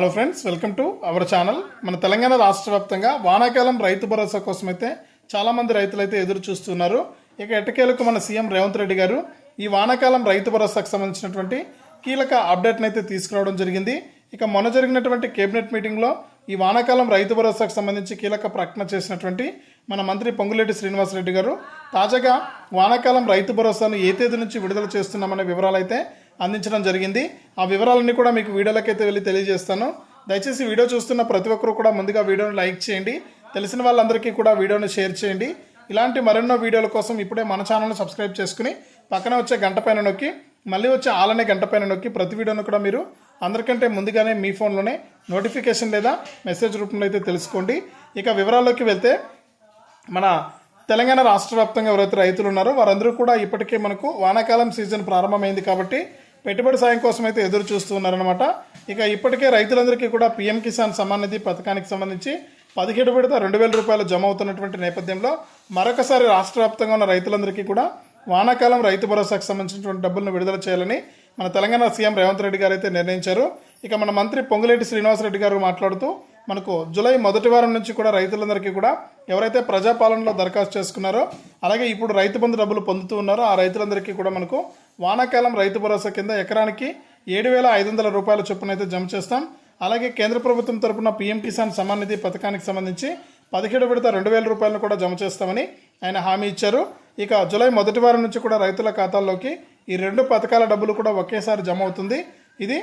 Hello friends welcome to our channel మన తెలంగాణ రాష్ట్ర వ్యాప్తంగా వానాకాలం రైతు భరోసా కోసం అయితే చాలామంది రైతులు అయితే ఎదురు చూస్తున్నారు. ఇక ఎటకేలకు మన సీఎం రేవంత్ రెడ్డి గారు ఈ వానాకాలం రైతు భరోసాకు సంబంధించినటువంటి కీలక అప్డేట్ని అయితే తీసుకురావడం జరిగింది. ఇక మొన్న జరిగినటువంటి కేబినెట్ మీటింగ్లో ఈ వానాకాలం రైతు భరోసాకు సంబంధించి కీలక ప్రకటన చేసినటువంటి మన మంత్రి పొంగులేటి శ్రీనివాసరెడ్డి గారు. తాజాగా వానాకాలం రైతు భరోసాను ఏ తేదీ నుంచి విడుదల చేస్తున్నామనే వివరాలు అయితే అందించడం జరిగింది. ఆ వివరాలన్నీ కూడా మీకు వీడియోలకైతే వెళ్ళి తెలియజేస్తాను. దయచేసి వీడియో చూస్తున్న ప్రతి ఒక్కరు కూడా ముందుగా వీడియోని లైక్ చేయండి. తెలిసిన వాళ్ళందరికీ కూడా వీడియోని షేర్ చేయండి. ఇలాంటి మరెన్నో వీడియోల కోసం ఇప్పుడే మన ఛానల్ని సబ్స్క్రైబ్ చేసుకుని పక్కన వచ్చే గంట పైన నొక్కి మళ్ళీ వచ్చే ఆలనే గంట పైన నొక్కి ప్రతి వీడియోను కూడా మీరు అందరికంటే ముందుగానే మీ ఫోన్లోనే నోటిఫికేషన్ లేదా మెసేజ్ రూపంలో అయితే తెలుసుకోండి. ఇక వివరాల్లోకి వెళ్తే మన తెలంగాణ రాష్ట్ర వ్యాప్తంగా ఎవరైతే రైతులు ఉన్నారో వారందరూ కూడా ఇప్పటికే మనకు వానాకాలం సీజన్ ప్రారంభమైంది కాబట్టి పెట్టుబడి సాయం కోసం అయితే ఎదురు చూస్తున్నారనమాట ఇక ఇప్పటికే రైతులందరికీ కూడా పీఎం కిసాన్ సమ్మాన్ నిధి పథకానికి సంబంధించి పదిహేడు విడత రెండు వేల రూపాయలు జమ అవుతున్నటువంటి నేపథ్యంలో మరొకసారి రాష్ట్ర వ్యాప్తంగా ఉన్న రైతులందరికీ కూడా వానాకాలం రైతు భరోసాకు సంబంధించినటువంటి డబ్బులను విడుదల చేయాలని మన తెలంగాణ సీఎం రేవంత్ రెడ్డి గారు అయితే నిర్ణయించారు. ఇక మన మంత్రి పొంగులేటి శ్రీనివాసరెడ్డి గారు మాట్లాడుతూ మనకు జూలై మొదటి వారం నుంచి కూడా రైతులందరికీ కూడా ఎవరైతే ప్రజాపాలనలో దరఖాస్తు చేసుకున్నారో అలాగే ఇప్పుడు రైతు బంధు డబ్బులు పొందుతూ ఉన్నారో ఆ రైతులందరికీ కూడా మనకు వానాకాలం రైతు భరోసా కింద ఎకరానికి ఏడు వేల ఐదు వందల రూపాయల చొప్పున అయితే జమ చేస్తాం. అలాగే కేంద్ర ప్రభుత్వం తరపున పీఎం కిసాన్ సమ్మాన్ నిధి పథకానికి సంబంధించి పదిహేడు విడత రెండు వేల రూపాయలను కూడా జమ చేస్తామని ఆయన హామీ ఇచ్చారు. ఇక జూలై మొదటి వారం నుంచి కూడా రైతుల ఖాతాల్లోకి ఈ రెండు పథకాల డబ్బులు కూడా ఒకేసారి జమ అవుతుంది. ఇది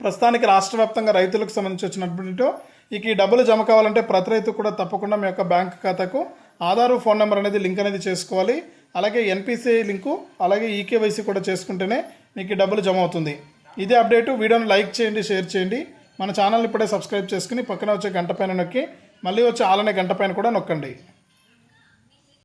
ప్రస్తుతానికి రాష్ట్ర వ్యాప్తంగా రైతులకు సంబంధించి వచ్చినటువంటి ఇక ఈ డబ్బులు జమ కావాలంటే ప్రతి రైతు కూడా తప్పకుండా మీ యొక్క బ్యాంక్ ఖాతాకు ఆధారు ఫోన్ నెంబర్ అనేది లింక్ అనేది చేసుకోవాలి. అలాగే ఎన్పిసిఐ లింకు అలాగే ఈకేవైసీ కూడా చేసుకుంటేనే మీకు ఈ డబ్బులు జమ అవుతుంది. ఇదే అప్డేట్. వీడియోను లైక్ చేయండి షేర్ చేయండి. మన ఛానల్ ఇప్పుడే సబ్స్క్రైబ్ చేసుకుని పక్కన వచ్చే గంట పైన నొక్కి మళ్ళీ వచ్చే ఆలనే గంట పైన కూడా నొక్కండి.